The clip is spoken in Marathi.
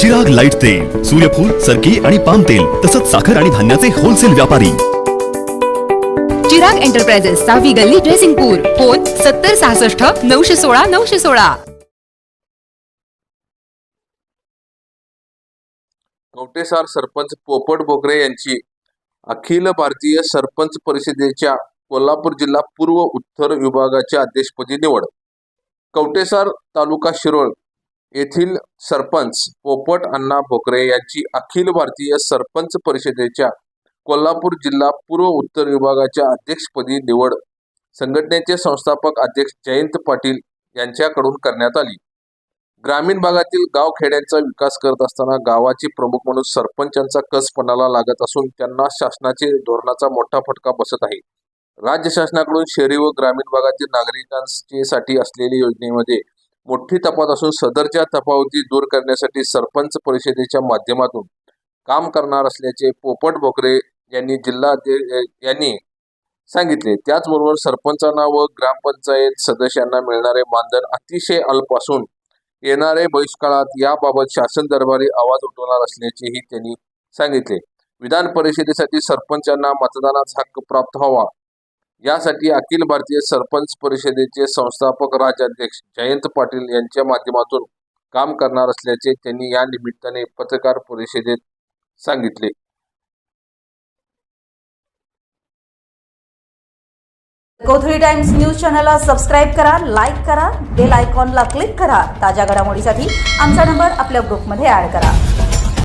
चिराग लाइट तेल सूर्यफूल सरकी आणि पाम तेल तसंच साखर आणि धान्याचे होलसेल व्यापारी. चिराग एंटरप्राइजेस सहावी गल्ली ड्रेसिंगपूर फोन सत्तर सहासष्ट नऊशे सोळा नऊशे सोळा. कवटेसार सरपंच पोपट बोकरे यांची अखिल भारतीय सरपंच परिषदेच्या कोल्हापूर जिल्हा पूर्व उत्तर विभागाच्या अध्यक्षपदी निवड. कवटेसार तालुका शिरोळ येथील सरपंच पोपट अण्णा भोकरे यांची अखिल भारतीय सरपंच परिषदेच्या कोल्हापूर जिल्हा पूर्व उत्तर विभागाच्या अध्यक्षपदी निवड संघटनेचे संस्थापक अध्यक्ष जयंत पाटील यांच्याकडून करण्यात आली. ग्रामीण भागातील गाव खेड्यांचा विकास करत असताना गावाचे प्रमुख म्हणून सरपंचांचा कस पणाला लागत असून त्यांना शासनाचे धोरणाचा मोठा फटका बसत आहे. राज्य शासनाकडून शहरी व ग्रामीण भागातील नागरिकांसाठी असलेल्या योजनेमध्ये मोठी तपात असून सदरच्या तफावती दूर करण्यासाठी सरपंच परिषदेच्या माध्यमातून काम करणार असल्याचे पोपट बोकरे यांनी जिल्हा यांनी सांगितले. त्याचबरोबर सरपंचांना व ग्रामपंचायत सदस्यांना मिळणारे मानधन अतिशय अल्प असून येणारे बहिष्काळात याबाबत शासन दरबारी आवाज उठवणार असल्याचेही त्यांनी सांगितले. विधान परिषदेसाठी सरपंचांना मतदानाचा हक्क प्राप्त व्हावा यासाठी अखिल भारतीय सरपंच परिषदेचे संस्थापक राज्याध्यक्ष जयंत पाटील यांच्या माध्यमातून काम करणार असल्याचे त्यांनी या निमित्ताने पत्रकार परिषदेत सांगितले. कोथळी टाइम्स न्यूज चॅनलला सबस्क्राईब करा लाईक करा बेल आयकॉनला क्लिक करा. ताज्या घडामोडीसाठी आमचा नंबर आपल्या ग्रुपमध्ये ॲड करा.